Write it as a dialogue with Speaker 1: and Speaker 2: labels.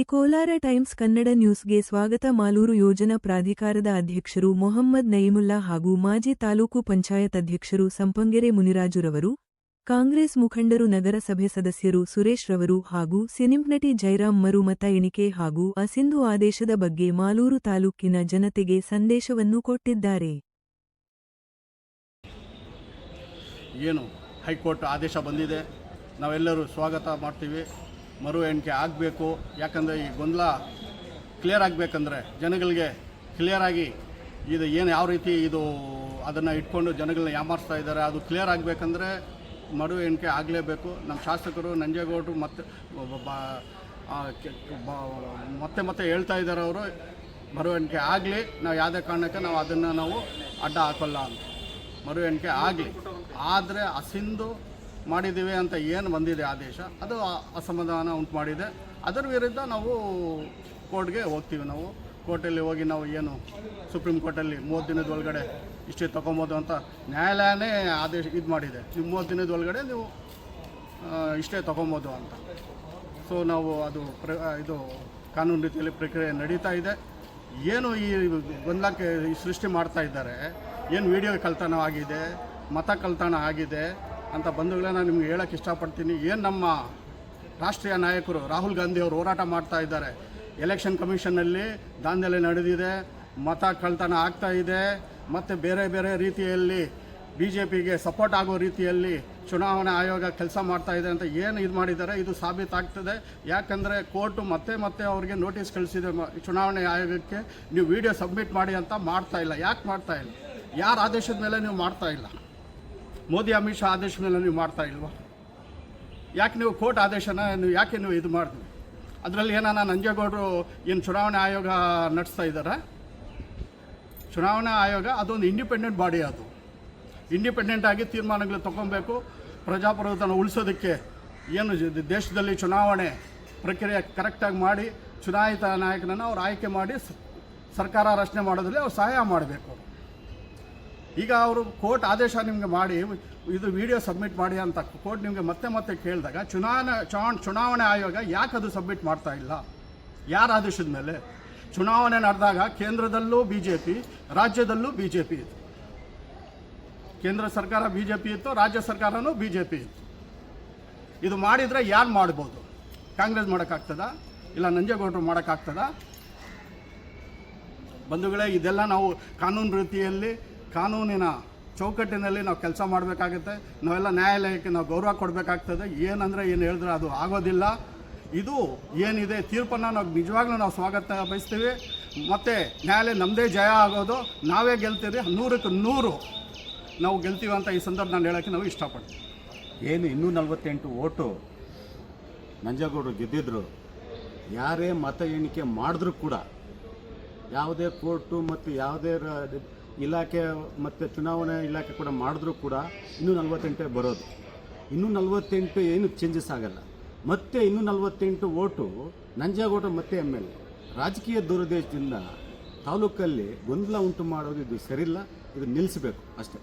Speaker 1: Kolar times Kannada ನ್ಯೂಸ್ಗೆ ಸ್ವಾಗತ. ಮಾಲೂರು ಯೋಜನಾ ಪ್ರಾಧಿಕಾರದ ಅಧ್ಯಕ್ಷರು ಮೊಹಮ್ಮದ್ ನಯಿಮುಲ್ಲಾ ಹಾಗೂ ಮಾಜಿ ತಾಲೂಕು ಪಂಚಾಯತ್ ಅಧ್ಯಕ್ಷರು ಸಂಪಂಗೆರೆ ಮುನಿರಾಜುರವರು, ಕಾಂಗ್ರೆಸ್ ಮುಖಂಡರು, ನಗರಸಭೆ ಸದಸ್ಯರು ಸುರೇಶ್ ರವರು ಹಾಗೂ ಸಿನಿಂಪ್ನಟಿ ಜೈರಾಮ್ ಮರು ಮತ ಎಣಿಕೆ ಹಾಗೂ ಅಸಿಂಧು ಆದೇಶದ ಬಗ್ಗೆ ಮಾಲೂರು ತಾಲೂಕಿನ ಜನತೆಗೆ ಸಂದೇಶವನ್ನು ಕೊಟ್ಟಿದ್ದಾರೆ.
Speaker 2: ಏನು ಹೈಕೋರ್ಟ್ ಆದೇಶ ಬಂದಿದೆ. ನಾವೆಲ್ಲರೂ ಸ್ವಾಗತ ಮಾಡ್ತೀವಿ. ಮರು ಎಣಿಕೆ ಆಗಬೇಕು. ಯಾಕಂದರೆ ಈ ಗೊಂದಲ ಕ್ಲಿಯರ್ ಆಗಬೇಕಂದ್ರೆ ಜನಗಳಿಗೆ ಕ್ಲಿಯರಾಗಿ ಇದು ಏನು ಯಾವ ರೀತಿ ಇದು ಅದನ್ನು ಇಟ್ಕೊಂಡು ಜನಗಳನ್ನ ಯಾಮಾರಿಸ್ತಾ ಇದ್ದಾರೆ, ಅದು ಕ್ಲಿಯರ್ ಆಗಬೇಕಂದ್ರೆ ಮರು ಎಣಿಕೆ ಆಗಲೇಬೇಕು. ನಮ್ಮ ಶಾಸಕರು ನಂಜೇಗೌಡರು ಮತ್ತೆ ಮತ್ತೆ ಮತ್ತೆ ಹೇಳ್ತಾ ಇದ್ದಾರೆ ಅವರು, ಮರು ಎಣಿಕೆ ಆಗಲಿ, ನಾವು ಯಾವುದೇ ಕಾರಣಕ್ಕೆ ನಾವು ಅದನ್ನು ನಾವು ಅಡ್ಡ ಹಾಕೋಲ್ಲ ಅಂತ. ಮರು ಎಣಿಕೆ ಆಗಲಿ. ಆದರೆ ಅಸಿಂದು ಮಾಡಿದ್ದೀವಿ ಅಂತ ಏನು ಬಂದಿದೆ ಆದೇಶ, ಅದು ಅಸಮಾಧಾನ ಉಂಟು ಮಾಡಿದೆ. ಅದರ ವಿರುದ್ಧ ನಾವು ಕೋರ್ಟ್ಗೆ ಹೋಗ್ತೀವಿ ನಾವು. ಕೋರ್ಟಲ್ಲಿ ಹೋಗಿ ನಾವು ಏನು ಸುಪ್ರೀಂ ಕೋರ್ಟಲ್ಲಿ ಮೂವತ್ತು ದಿನದ ಒಳಗಡೆ ಇಷ್ಟೇ ತೊಗೊಬೋದು ಅಂತ ನ್ಯಾಯಾಲಯನೇ ಆದೇಶ ಇದು ಮಾಡಿದೆ. ನೀವು ಮೂವತ್ತು ದಿನದ ಒಳಗಡೆ ನೀವು ಇಷ್ಟೇ ತೊಗೊಬೋದು ಅಂತ. ಸೊ ನಾವು ಅದು ಪ್ರ ಇದು ಕಾನೂನು ರೀತಿಯಲ್ಲಿ ಪ್ರಕ್ರಿಯೆ ನಡೀತಾ ಇದೆ. ಏನು ಈ ಗೊಂದಲಕ್ಕೆ ಸೃಷ್ಟಿ ಮಾಡ್ತಾ ಇದ್ದಾರೆ, ಏನು ವಿಡಿಯೋ ಕಳ್ತನ ಆಗಿದೆ ಮತ ಕಳ್ತನ ಆಗಿದೆ ಅಂತ ಬಂಧುಗಳೇ ನಾನು ನಿಮ್ಗೆ ಹೇಳೋಕ್ಕೆ ಇಷ್ಟಪಡ್ತೀನಿ. ಏನು ನಮ್ಮ ರಾಷ್ಟ್ರೀಯ ನಾಯಕರು ರಾಹುಲ್ ಗಾಂಧಿ ಅವರು ಹೋರಾಟ ಮಾಡ್ತಾ ಇದ್ದಾರೆ. ಎಲೆಕ್ಷನ್ ಕಮಿಷನ್ನಲ್ಲಿ ದಾಂಧಲೆ ನಡೆದಿದೆ, ಮತ ಕಳ್ತನ ಆಗ್ತಾ ಇದೆ, ಮತ್ತು ಬೇರೆ ಬೇರೆ ರೀತಿಯಲ್ಲಿ ಬಿ ಜೆ ಪಿಗೆ ಸಪೋರ್ಟ್ ಆಗೋ ರೀತಿಯಲ್ಲಿ ಚುನಾವಣಾ ಆಯೋಗ ಕೆಲಸ ಮಾಡ್ತಾ ಇದೆ ಅಂತ ಏನು ಇದು ಮಾಡಿದ್ದಾರೆ, ಇದು ಸಾಬೀತಾಗ್ತದೆ. ಯಾಕಂದರೆ ಕೋರ್ಟು ಮತ್ತೆ ಮತ್ತೆ ಅವ್ರಿಗೆ ನೋಟಿಸ್ ಕಳಿಸಿದೆ ಚುನಾವಣೆ ಆಯೋಗಕ್ಕೆ. ನೀವು ವಿಡಿಯೋ ಸಬ್ಮಿಟ್ ಮಾಡಿ ಅಂತ ಮಾಡ್ತಾ ಇಲ್ಲ. ಯಾಕೆ ಮಾಡ್ತಾ ಇಲ್ಲ? ಯಾರ ಆದೇಶದ ಮೇಲೆ ನೀವು ಮಾಡ್ತಾ ಇಲ್ಲ? ಮೋದಿ ಅಮಿತ್ ಶಾ ಆದೇಶ ಮೇಲೆ ನೀವು ಮಾಡ್ತಾ ಇಲ್ವಾ? ಯಾಕೆ ನೀವು ಕೋರ್ಟ್ ಆದೇಶನ ನೀವು ಯಾಕೆ ನೀವು ಇದು ಮಾಡಿದ್ವಿ ಅದರಲ್ಲಿ ಏನಾನ ನಂಜೇಗೌಡರು ಏನು ಚುನಾವಣಾ ಆಯೋಗ ನಡೆಸ್ತಾ ಇದ್ದಾರೆ? ಚುನಾವಣಾ ಆಯೋಗ ಅದೊಂದು ಇಂಡಿಪೆಂಡೆಂಟ್ ಬಾಡಿ ಅದು. ಇಂಡಿಪೆಂಡೆಂಟ್ ಆಗಿ ತೀರ್ಮಾನಗಳು ತೊಗೊಬೇಕು ಪ್ರಜಾಪ್ರಭುತ್ವನ ಉಳಿಸೋದಕ್ಕೆ ಏನು ದೇಶದಲ್ಲಿ ಚುನಾವಣೆ ಪ್ರಕ್ರಿಯೆ ಕರೆಕ್ಟಾಗಿ ಮಾಡಿ, ಚುನಾಯಿತ ನಾಯಕನನ್ನು ಅವ್ರು ಆಯ್ಕೆ ಮಾಡಿ ಸರ್ಕಾರ ರಚನೆ ಮಾಡೋದ್ರಲ್ಲಿ ಅವ್ರು ಸಹಾಯ ಮಾಡಬೇಕು. ಈಗ ಅವರು ಕೋರ್ಟ್ ಆದೇಶ ನಿಮಗೆ ಮಾಡಿ, ಇದು ವಿಡಿಯೋ ಸಬ್ಮಿಟ್ ಮಾಡಿ ಅಂತ ಕೋರ್ಟ್ ನಿಮಗೆ ಮತ್ತೆ ಮತ್ತೆ ಕೇಳಿದಾಗ ಚುನಾವಣೆ ಚುನಾವಣೆ ಆಯೋಗ ಯಾಕೆ ಅದು ಸಬ್ಮಿಟ್ ಮಾಡ್ತಾ ಇಲ್ಲ? ಯಾರ ಆದೇಶದ ಮೇಲೆ? ಚುನಾವಣೆ ನಡೆದಾಗ ಕೇಂದ್ರದಲ್ಲೂ ಬಿ ಜೆ ಪಿ ರಾಜ್ಯದಲ್ಲೂ ಬಿ ಜೆ ಪಿ ಇತ್ತು. ಕೇಂದ್ರ ಸರ್ಕಾರ ಬಿ ಜೆ ಪಿ ಇತ್ತು, ರಾಜ್ಯ ಸರ್ಕಾರನೂ ಬಿ ಜೆ ಪಿ ಇತ್ತು. ಇದು ಮಾಡಿದರೆ ಯಾರು ಮಾಡ್ಬೋದು? ಕಾಂಗ್ರೆಸ್ ಮಾಡೋಕ್ಕಾಗ್ತದ? ಇಲ್ಲ ನಂಜೇಗೌಡರು ಮಾಡೋಕ್ಕಾಗ್ತದ? ಬಂಧುಗಳೇ, ಇದೆಲ್ಲ ನಾವು ಕಾನೂನು ರೀತಿಯಲ್ಲಿ ಕಾನೂನಿನ ಚೌಕಟ್ಟಿನಲ್ಲಿ ನಾವು ಕೆಲಸ ಮಾಡಬೇಕಾಗುತ್ತೆ. ನಾವೆಲ್ಲ ನ್ಯಾಯಾಲಯಕ್ಕೆ ನಾವು ಗೌರವ ಕೊಡಬೇಕಾಗ್ತದೆ. ಏನಂದರೆ ಏನು ಹೇಳಿದ್ರೆ ಅದು ಆಗೋದಿಲ್ಲ. ಇದು ಏನಿದೆ ತೀರ್ಪನ್ನು ನಾವು ನಿಜವಾಗ್ಲೂ ನಾವು ಸ್ವಾಗತ ಬಯಸ್ತೀವಿ. ಮತ್ತು ನ್ಯಾಯಾಲಯ ನಮ್ಮದೇ ಜಯ ಆಗೋದು. ನಾವೇ ಗೆಲ್ತೀವಿ ನೂರಕ್ಕೆ ನೂರು ನಾವು ಗೆಲ್ತೀವಿ ಅಂತ ಈ ಸಂದರ್ಭ ನಾನು ಹೇಳೋಕ್ಕೆ ನಾವು ಇಷ್ಟಪಡ್ತೀವಿ.
Speaker 3: ಏನು ಇನ್ನೂ ನಲವತ್ತೆಂಟು ಓಟು? ನಂಜೇಗೌಡರು ಗೆದ್ದಿದ್ರು. ಯಾರೇ ಮತ ಎಣಿಕೆ ಮಾಡಿದ್ರೂ ಕೂಡ ಯಾವುದೇ ಕೋರ್ಟು ಮತ್ತು ಯಾವುದೇ ಇಲಾಖೆ ಮತ್ತು ಚುನಾವಣೆ ಇಲಾಖೆ ಕೂಡ ಮಾಡಿದ್ರೂ ಕೂಡ ಇನ್ನೂ ನಲವತ್ತೆಂಟೇ ಬರೋದು. ಇನ್ನೂ ನಲವತ್ತೆಂಟು ಏನು ಚೇಂಜಸ್ ಆಗಲ್ಲ. ಮತ್ತೆ ಇನ್ನೂ ನಲವತ್ತೆಂಟು ಓಟು ನಂಜೇಗೌಡ ಮತ್ತೆ ಎಂ ಎಲ್ ಎ ರಾಜಕೀಯ ದುರುದ್ದೇಶದಿಂದ ತಾಲೂಕಲ್ಲಿ ಗೊಂದಲ ಉಂಟು ಮಾಡೋದು ಇದು ಸರಿಯಿಲ್ಲ, ಇದು ನಿಲ್ಲಿಸಬೇಕು ಅಷ್ಟೇ.